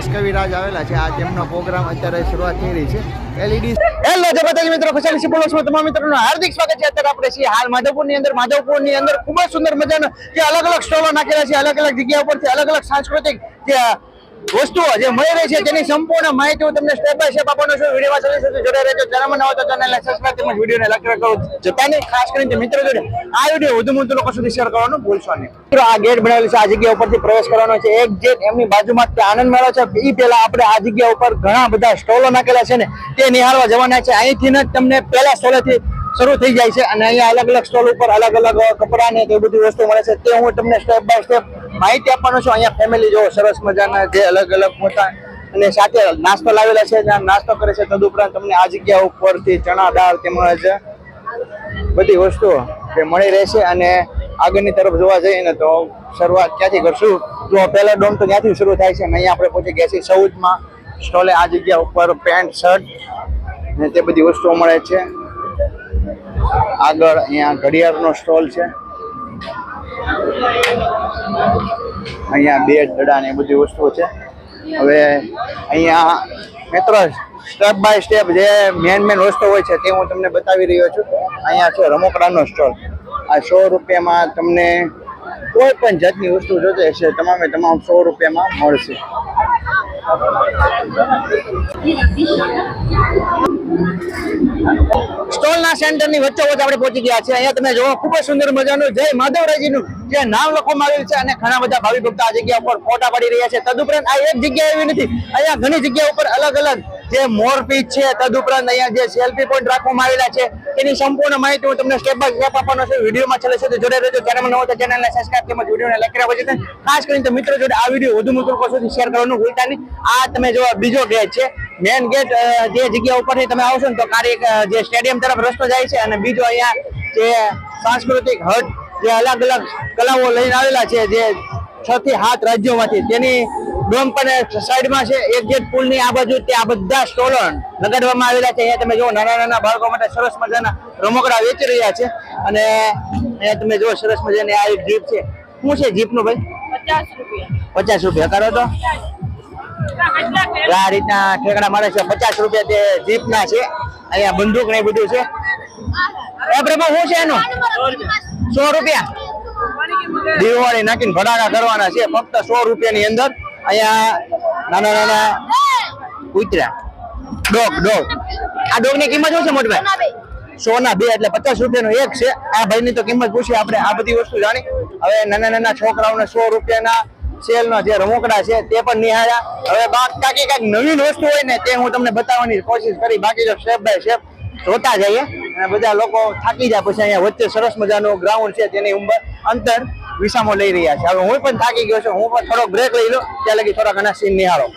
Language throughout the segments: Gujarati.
ગણેશ કવિરાજ આવેલા છે. આ તેમનો પ્રોગ્રામ અત્યારે શરૂઆત થઈ રહી છે. એલઈડી હેલો જબરદસ્ત મિત્રો. ખુશાલી સિપોલોસમાં તમામ મિત્રોનો હાર્દિક સ્વાગત છે. અત્યારે આપણે છીએ હાલ માધવપુરની અંદર. માધવપુરની અંદર ખૂબ જ સુંદર મજાના જે અલગ અલગ સ્ટોલો નાખેલા છે. અલગ અલગ જગ્યા ઉપરથી અલગ અલગ સાંસ્કૃતિક જે વસ્તુઓ જે મળી રહી છે તેની સંપૂર્ણ માહિતી હું તમને સ્ટેપ બાય સ્ટેપ આપવાનો છું. વિડીયોમાં સાથે સાથે જોડે રહેજો. ચેનલમાં નવા તો ચેનલને સબસ્ક્રાઇબ તેમજ વિડીયોને લાઈક કરો જતા ખાસ કરીને મિત્રો જોડે આ વીડિયો વધુ વધુ લોકો સુધી શેર કરવાનું ભૂલશો નહીં. મિત્રો, આ ગેટ બનાવેલું છે. આ જગ્યા ઉપરથી પ્રવેશ કરવાનો છે. એક ગેટ એમની બાજુમાં તે આનંદ મેળો છે. એ પહેલા આપણે આ જગ્યા ઉપર ઘણા બધા સ્ટોલો નાખેલા છે ને તે નિહાળવા જવાના છે. અહીંથી જ તમને પહેલા સ્ટોલેથી શરૂ થઈ જાય છે અને અહીંયા અલગ અલગ સ્ટોલ ઉપર અલગ અલગ કપડા ને તે બધી વસ્તુ મળે છે. તે હું તમને સ્ટેપ બાય સ્ટેપ માહિતી આપવાનો છું. અહીંયા ફેમિલી જો સરસ મજાના જે અલગ અલગ મોટા અને સાથે નાસ્તો લાવેલા છે. જ્યાં નાસ્તો કરે છે તદુપરાંત તમને આ જગ્યા ઉપરથી ચણા દાળ તેમજ બધી વસ્તુઓ જે મળી રહેશે અને આગળની તરફ જોવા જઈએ તો શરૂઆત ક્યાંથી કરશું? જો પહેલો ડોમ તો ત્યાંથી શરૂ થાય છે અને અહીંયા આપણે પહોંચી ગયા છીએ. સૌદમાં સ્ટોલે આ જગ્યા ઉપર પેન્ટ, શર્ટ ને તે બધી વસ્તુઓ મળે છે. આગળ અહીંયા ઘડિયાળનો સ્ટોલ છે. અહીંયા બે દડા ને બધી વસ્તુઓ છે. હવે અહીંયા મિત્રો સ્ટેપ બાય સ્ટેપ જે મેન મેન વસ્તુ હોય છે તે હું તમને બતાવી રહ્યો છું. અહીંયા છે રમકડાનો સ્ટોલ. આ સો રૂપિયામાં તમને કોઈ પણ જાતની વસ્તુ જોતી હશે, તમામે તમામ સો રૂપિયામાં મળશે. સ્ટોલના સેન્ટરની વચ્ચે વચ્ચે આપણે પહોંચી ગયા છે અહીંયા તમે જોવો, ખૂબ જ સુંદર મજાનું જય માધવરાયજીનું જે નામ લખવામાં આવ્યું છે અને ઘણા બધા ભાવિ ભક્તો આ જગ્યા ઉપર ફોટા પાડી રહ્યા છે. તદુપરાંત આ એક જગ્યા એવી નથી, અહીંયા ઘણી જગ્યા ઉપર અલગ અલગ જે મોરપીચ છે, તદુપરાંત અહીંયા જે સેલ્ફી પોઈન્ટ રાખવામાં આવેલા છે. એની સંપૂર્ણ માહિતી હું તમને સ્ટેપ બાય સ્ટેપ આપવાનો છું. વિડીયોમાં છેલ્લે સુધી જોડે રહેજો. ચેનલ નવો તો ચેનલને સબસ્ક્રાઇબ તેમજ વિડીયોને લાઈક કર્યા પછી ખાસ કરીને મિત્રો જોડે આ વીડિયો વધુ મિત્રો સુધી શેર કરવાનું ભૂલતા નહીં. આ તમે જોવા બીજો ગેટ છે. મેન ગેટ જે જગ્યા ઉપરથી તમે આવશો ને તો કાર્ય જે સ્ટેડિયમ તરફ રસ્તો જાય છે અને બીજો અહીંયા જે સાંસ્કૃતિક હટ જે અલગ અલગ કલાઓ લઈને આવેલા છે જે છ થી સાત રાજ્યોમાંથી તેની ડોમ પણ સાઈડમાં છે એક ગેટ પુલની આ બાજુ ત્યાં બધા સ્ટોલો લગાડવામાં આવેલા છે. અહીંયા તમે જો નાના નાના બાળકો માટે સરસ મજાના રમકડા વેચી રહ્યા છે અને અહીંયા તમે જો સરસ મજાની આ એક જીપ છે. શું છે જીપનું ભાઈ? પચાસ રૂપિયા. પચાસ રૂપિયા કરો તો. આ રીતના ઠેકડા મળે છે, પચાસ રૂપિયા તે જીપના છે. અહીંયા બંદૂક ને બધું છે. પ્રભુ શું છે એનું? સો રૂપિયા. દિવાળી નાખીને ભડાકા કરવાના છે, ફક્ત સો રૂપિયાની અંદર. અહીંયા નાના નાના કૂતરા. Dog dog. આ ડોગની કિંમત શું છે, મોટભાઈ? સોના બે, એટલે પચાસ રૂપિયાનો એક છે. આ ભાઈની તો કિંમત પૂછી આપણે, આ બધી વસ્તુ જાણી. હવે નાના નાના છોકરાઓને સો રૂપિયાના સેલનો જે રમકડા છે તે પણ નિહાળ્યા હવે બાકી કંઈક નવીન વસ્તુ હોય ને તે હું તમને બતાવવાની કોશિશ કરી. બાકી તો સ્ટેપ બાય સ્ટેપ જોતા જઈએ. અને બધા લોકો થાકી જાય પછી અહીંયા વચ્ચે સરસ મજાનો ગ્રાઉન્ડ છે તેની ઉંમર અંતર વિસામો લઈ રહ્યા છે. હવે હું પણ થાકી ગયો છું. હું પણ થોડો બ્રેક લઈ લઉં. ત્યાં લગી થોડા ઘણા સીન નિહાળો.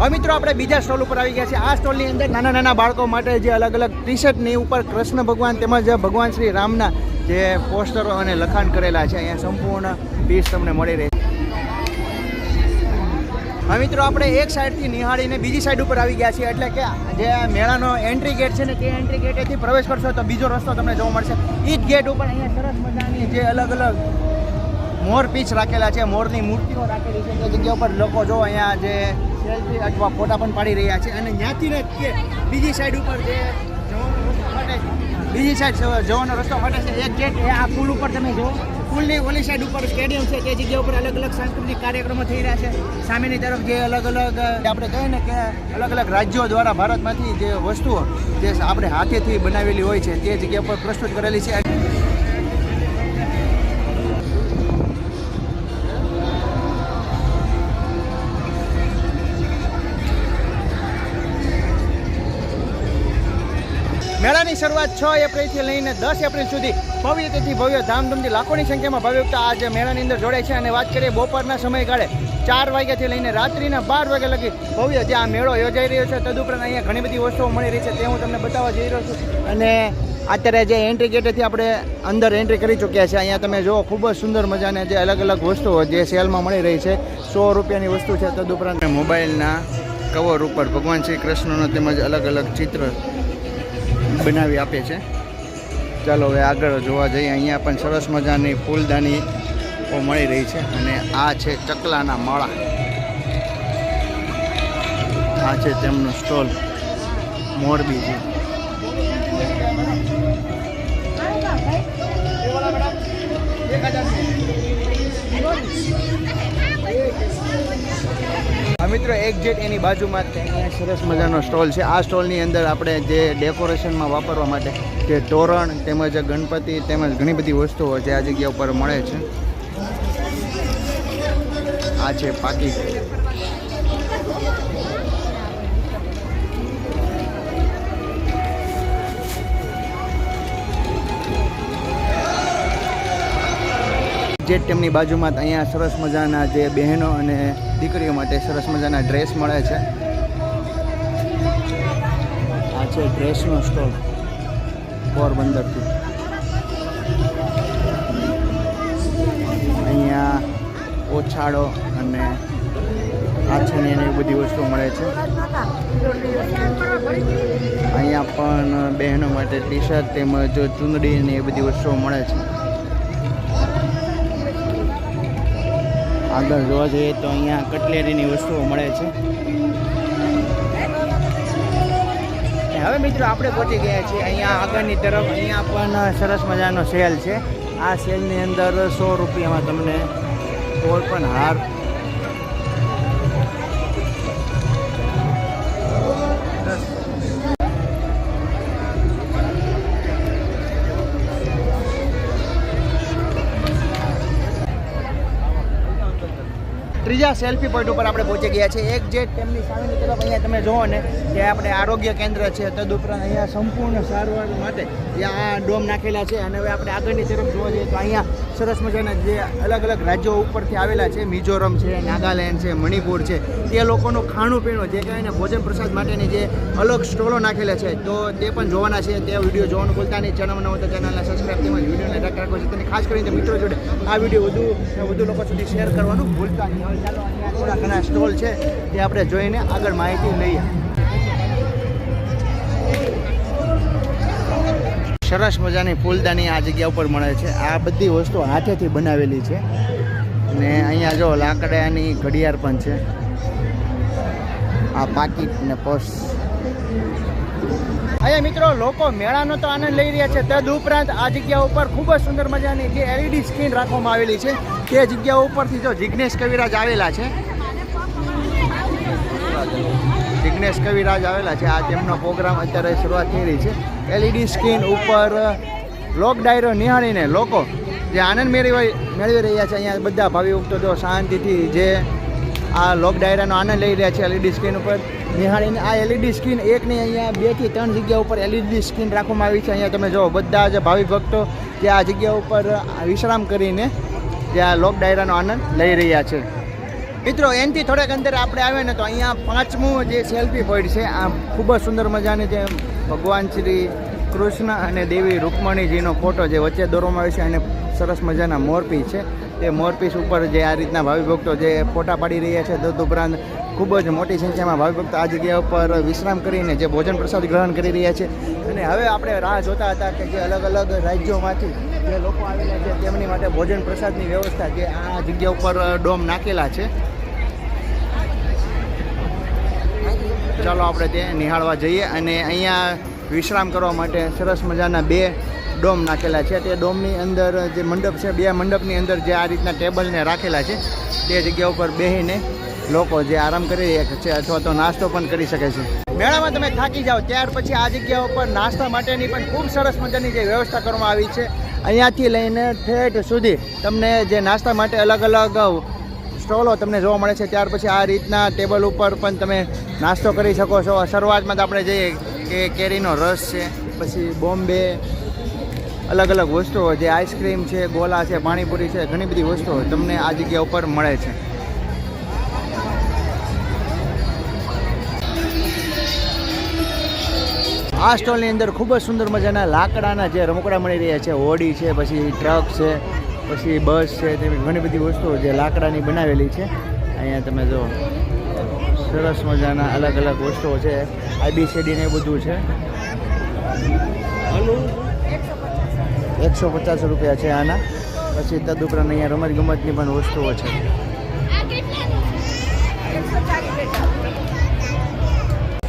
હવે મિત્રો, આપણે બીજા સ્ટોલ ઉપર આવી ગયા છે આ સ્ટોલની અંદર નાના નાના બાળકો માટે જે અલગ અલગ ટી શર્ટની ઉપર કૃષ્ણ ભગવાન તેમજ ભગવાન શ્રી રામના જે પોસ્ટરો અને લખાણ કરેલા છે, અહીંયા સંપૂર્ણ પીસ તમને મળી રહે હવે મિત્રો, આપણે એક સાઈડથી નિહાળીને બીજી સાઈડ ઉપર આવી ગયા છીએ. એટલે કે જે મેળાનો એન્ટ્રી ગેટ છે ને, તે એન્ટ્રી ગેટેથી પ્રવેશ કરશો તો બીજો રસ્તો તમને જોવા મળશે. એ જ ગેટ ઉપર અહીંયા સરસ મજાની જે અલગ અલગ મોર પીચ રાખેલા છે, મોરની મૂર્તિઓ રાખેલી છે. તે જગ્યા ઉપર લોકો જો અહીંયા જે સેલ્ફી અથવા ફોટા પણ પાડી રહ્યા છે અને ત્યાંથી કે બીજી સાઈડ ઉપર જે બીજી સાઈડ જવાનો રસ્તો માટે છે. એક ગેટ એ આ પુલ ઉપર તમે જુઓ. પુલની ઓલી સાઈડ ઉપર સ્ટેડિયમ છે. તે જગ્યા ઉપર અલગ અલગ સાંસ્કૃતિક કાર્યક્રમો થઈ રહ્યા છે. સામેની તરફ જે અલગ અલગ, આપણે કહીએ ને કે અલગ અલગ રાજ્યો દ્વારા ભારતમાંથી જે વસ્તુઓ જે આપણે હાથેથી બનાવેલી હોય છે, તે જગ્યા પર પ્રસ્તુત કરેલી છે. મેળાની શરૂઆત છ એપ્રિલથી લઈને દસ એપ્રિલ સુધી ભવ્યતેથી ભવ્ય ધામધૂમથી લાખોની સંખ્યામાં ભાવિકતા આજે મેળાની અંદર જોડાય છે. અને વાત કરીએ બપોરના સમયગાળે ચાર વાગ્યાથી લઈને રાત્રિના બાર વાગ્યા લગી ભવ્ય જે આ મેળો યોજાઈ રહ્યો છે. તદુપરાંત અહીંયા ઘણી બધી વસ્તુઓ મળી રહી છે તે હું તમને બતાવવા જઈ રહ્યો છું. અને અત્યારે જે એન્ટ્રી ગેટેથી આપણે અંદર એન્ટ્રી કરી ચૂક્યા છે. અહીંયા તમે જુઓ, ખૂબ જ સુંદર મજાને જે અલગ અલગ વસ્તુઓ જે સેલમાં મળી રહી છે. સો રૂપિયાની વસ્તુ છે. તદુપરાંત મોબાઈલના કવર ઉપર ભગવાન શ્રી કૃષ્ણનો તેમજ અલગ અલગ ચિત્ર બનાવી આપે છે. ચાલો હવે આગળ જોવા જઈએ. અહીંયા પણ સરસ મજાની ફૂલદાની મળી રહી છે અને આ છે ચકલાના માળા. આ છે તેમનું સ્ટોલ. મોરબીજી આ મિત્રો એક્ઝેક્ટ એની બાજુમાં જ સરસ મજાનો સ્ટોલ છે. આ સ્ટોલની અંદર આપણે જે ડેકોરેશનમાં વાપરવા માટે જે તોરણ તેમજ ગણપતિ તેમજ ઘણી બધી વસ્તુઓ જે આ જગ્યા ઉપર મળે છે. આ છે પાકી. જે તેમની બાજુમાં અહીંયા સરસ મજાના જે બહેનો અને દીકરીઓ માટે સરસ મજાના ડ્રેસ મળે છે. આ છે ડ્રેસનો સ્ટોલ પોરબંદરથી. અહીંયા ઓછાળો અને આછની અને બધી વસ્તુઓ મળે છે. અહીંયા પણ બહેનો માટે ટી શર્ટ તેમજ ચૂંદડી અને એ બધી વસ્તુઓ મળે છે. આગળ જોવા જઈએ તો અહીંયા કટલેરીની વસ્તુઓ મળે છે. હવે મિત્રો આપણે પહોંચી ગયા છીએ અહીંયા આગળની તરફ. અહીંયા પણ સરસ મજાનો સેલ છે. આ સેલની અંદર સો રૂપિયામાં તમને કોઈ પણ હાર ત્રીજા સેલ્ફી પોઈન્ટ ઉપર આપણે પહોંચી ગયા છે એક જે તેમની સામેની તરફ અહીંયા તમે જુઓ ને, જે આપણે આરોગ્ય કેન્દ્ર છે, તદુપરાંત અહીંયા સંપૂર્ણ સારવાર માટે ત્યાં આ ડોમ નાખેલા છે. અને હવે આપણે આગળની તરફ જોવા જઈએ તો અહીંયા સરસ મજાના જે અલગ અલગ રાજ્યો ઉપરથી આવેલા છે, મિઝોરમ છે, નાગાલેન્ડ છે, મણિપુર છે, તે લોકોનું ખાણું પીણું, જે કહેવાય ને ભોજન પ્રસાદ માટેની જે અલગ સ્ટોલો નાખેલા છે, તો તે પણ જોવાના છે, તે વીડિયો જોવાનું ભૂલતા નહીં. ચેનલ નવો તો ચેનલને સબસ્ક્રાઈબ તેમજ વિડીયોને લાઈક રાખો છે તેને ખાસ કરીને મિત્રો જોડે આ વીડિયો વધુ વધુ લોકો સુધી શેર કરવાનું ભૂલતા નહીં. ચાલો, અહીંયા ઘણા સ્ટોલ છે, તે આપણે જોઈને આગળ માહિતી લઈએ. સરસ મજાની ફૂલદાની આ જગ્યા ઉપર મળે છે. આ બધી વસ્તુ હાથેથી બનાવેલી છે. ને અહીંયા જો લાકડાની ઘડિયાળ પણ છે. આ પાકીટ ને પર્સ. અહીંયા મિત્રો, લોકો મેળાનો તો આનંદ લઈ રહ્યા છે. તદ ઉપરાંત આ જગ્યા ઉપર ખૂબ જ સુંદર મજાની જે એલઈડી સ્ક્રીન રાખવામાં આવેલી છે. તે જગ્યા ઉપરથી જો જિગ્નેશ કવિરાજ આવેલા છે. જિગ્નેશ કવિરાજ આવેલા છે. આ તેમનો પ્રોગ્રામ અત્યારે શરૂઆત થઈ રહી છે. એલઈડી સ્ક્રીન ઉપર લોક ડાયરો નિહાળીને લોકો જે આનંદ મેળવી મેળવી રહ્યા છે. અહીંયા બધા ભાવિ ભક્તો જો શાંતિથી જે આ લોક ડાયરાનો આનંદ લઈ રહ્યા છે એલઈડી સ્ક્રીન ઉપર નિહાળીને. આ એલઈડી સ્ક્રીન એકની અહીંયા બેથી ત્રણ જગ્યા ઉપર એલઈડી સ્ક્રીન રાખવામાં આવી છે. અહીંયા તમે જો બધા જે ભાવિ ભક્તો જે આ જગ્યા ઉપર વિશ્રામ કરીને જે આ લોક ડાયરાનો આનંદ લઈ રહ્યા છે. મિત્રો, એનથી થોડેક અંદર આપણે આવે ને તો અહીંયા પાંચમું જે સેલ્ફી પોઈન્ટ છે, આ ખૂબ જ સુંદર મજાની જે ભગવાન શ્રી કૃષ્ણ અને દેવી રૂકમણીજીનો ફોટો જે વચ્ચે દોરવામાં આવે છે, અને સરસ મજાના મોરપીસ છે. તે મોરપીસ ઉપર જે આ રીતના ભાવિ ભક્તો જે ફોટા પાડી રહ્યા છે તદુપરાંત ખૂબ જ મોટી સંખ્યામાં ભાવિ ભક્તો આ જગ્યા ઉપર વિશ્રામ કરીને જે ભોજન પ્રસાદ ગ્રહણ કરી રહ્યા છે. અને હવે આપણે રાહ જોતા હતા કે જે અલગ અલગ રાજ્યોમાંથી જે લોકો આવેલા છે તેમની માટે ભોજન પ્રસાદની વ્યવસ્થા જે આ જગ્યા ઉપર ડોમ નાખેલા છે. ચાલો આપણે તે નિહાળવા જઈએ અને અહીંયા વિશ્રામ કરવા માટે સરસ મજાના બે ડોમ નાખેલા છે. તે ડોમની અંદર જે મંડપ છે, બે મંડપની અંદર જે આ રીતના ટેબલને રાખેલા છે. તે જગ્યા ઉપર બેસીને લોકો જે આરામ કરી રહ્યા છે અથવા તો નાસ્તો પણ કરી શકે છે. મેળામાં તમે થાકી જાઓ, ત્યાર પછી આ જગ્યા ઉપર નાસ્તા માટેની પણ ખૂબ સરસ મજાની જે વ્યવસ્થા કરવામાં આવી છે. અહીંયાથી લઈને ઠેઠ સુધી તમને જે નાસ્તા માટે અલગ અલગ સ્ટોલો તમને જોવા મળે છે, ત્યાર પછી આ રીતના ટેબલ ઉપર પણ તમે નાસ્તો કરી શકો છો. શરૂઆતમાં તો આપણે જઈએ કે કેરીનો રસ છે, પછી બોમ્બે, અલગ અલગ વસ્તુઓ, જે આઈસ્ક્રીમ છે, ગોલા છે, પાણીપુરી છે, ઘણી બધી વસ્તુઓ તમને આ જગ્યા ઉપર મળે છે. આ સ્ટોલની અંદર ખૂબ જ સુંદર મજાના લાકડાના જે રમકડા મળી રહ્યા છે, હોડી છે, પછી ટ્રક છે, પછી બસ છે, તેવી ઘણી બધી વસ્તુઓ જે લાકડાની બનાવેલી છે. અહીંયા તમે જો સરસ મજાના અલગ અલગ વસ્તુઓ છે આઈબીસીડીને એ બધું છે. એકસો પચાસ રૂપિયા છે આના. પછી તદુપરાંત અહીંયા રમત ગમતની પણ વસ્તુઓ છે.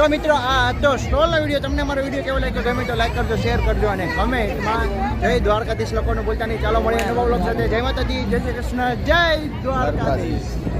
તો મિત્રો, આ હતો સ્ટોલનો વીડિયો તમને મારો વીડિયો કેવો લાગ્યો? ગમે તો લાઈક કરજો શેર કરજો અને કમેન્ટમાં જય દ્વારકાધીશ લોકોને બોલતા નહીં. ચાલો મળીએ નવા બ્લોગ સાથે. જય માતાજી, જય શ્રી કૃષ્ણ, જય દ્વારકાધીશ.